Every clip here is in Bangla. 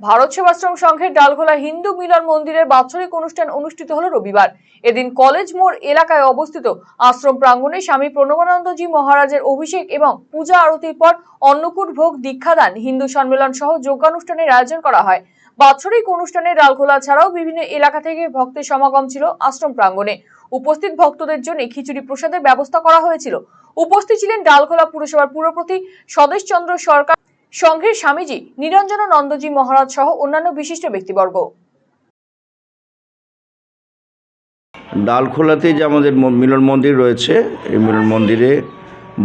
ভারত সেবাশ্রম সংঘের ডালখোলা হিন্দু মিলন মন্দিরের বাৎসরিক অনুষ্ঠান অনুষ্ঠিত হলো রবিবার। এদিন কলেজ মোড় এলাকায় অবস্থিত আশ্রম প্রাঙ্গণে স্বামী প্রণবানন্দজি মহারাজের অভিষেক এবং পূজা আরতির পর অন্নকূট ভোগ দীক্ষাদান হিন্দু সম্মেলন সহ যোগানুষ্ঠানের আয়োজন করা হয়। বাৎসরিক অনুষ্ঠানে ডালখোলা ছাড়াও বিভিন্ন এলাকা থেকে ভক্তের সমাগম ছিল আশ্রম প্রাঙ্গণে। উপস্থিত ভক্তদের জন্য খিচুড়ি প্রসাদের ব্যবস্থা করা হয়েছিল। উপস্থিত ছিলেন ডালখোলা পুরসভার পুরপ্রতি স্বদেশচন্দ্র সরকার সংঘের স্বামীজি নিরঞ্জন নন্দজি মহারাজ সহ অন্যান্য বিশিষ্ট ব্যক্তিবর্গ। ডালখোলাতে যে আমাদের মিলন মন্দির রয়েছে, এই মিলন মন্দিরে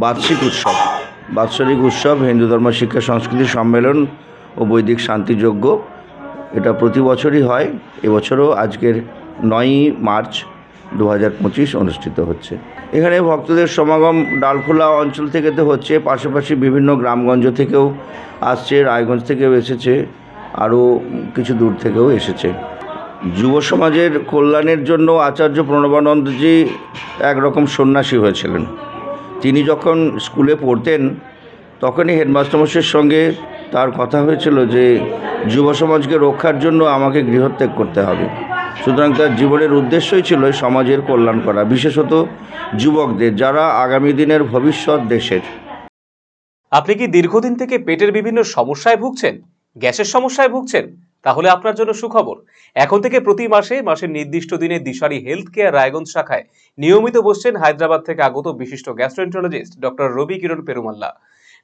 বার্ষিক উৎসব, বাৎসরিক উৎসব, হিন্দু ধর্ম, শিক্ষা, সংস্কৃতি সম্মেলন ও বৈদিক শান্তিযজ্ঞ। এটা প্রতি বছরই হয়। এবছরও আজকের নয়ই মার্চ দু হাজার পঁচিশ অনুষ্ঠিত হচ্ছে। এখানে ভক্তদের সমাগম ডালখোলা অঞ্চল থেকে তো হচ্ছে, পাশাপাশি বিভিন্ন গ্রামগঞ্জ থেকেও আসছে, রায়গঞ্জ থেকেও এসেছে, আরও কিছু দূর থেকেও এসেছে। যুব সমাজের কল্যাণের জন্য আচার্য প্রণবানন্দজি একরকম সন্ন্যাসী হয়েছিলেন। তিনি যখন স্কুলে পড়তেন তখনই হেডমাস্টারমশাইয়ের সঙ্গে তার কথা হয়েছিল যে যুব সমাজকে রক্ষার জন্য আমাকে গৃহত্যাগ করতে হবে। সুতরাং তার জীবনের উদ্দেশ্যই ছিল সমাজের কল্যাণ করা, বিশেষত যুবকদের, যারা আগামী দিনের ভবিষ্যৎ দেশের। আপনি কি দীর্ঘদিন থেকে পেটের বিভিন্ন সমস্যায় ভুগছেন? গ্যাসের সমস্যায় ভুগছেন? তাহলে আপনার জন্য সুখবর। এখন থেকে প্রতি মাসে, মাসের নির্দিষ্ট দিনে দিশারি হেলথ কেয়ার রায়গঞ্জ শাখায় নিয়মিত বসছেন হায়দ্রাবাদ থেকে আগত বিশিষ্ট গ্যাস্ট্রোএন্টারোলজিস্ট ডক্টর রবি কিরণ পেরুমাল্লা।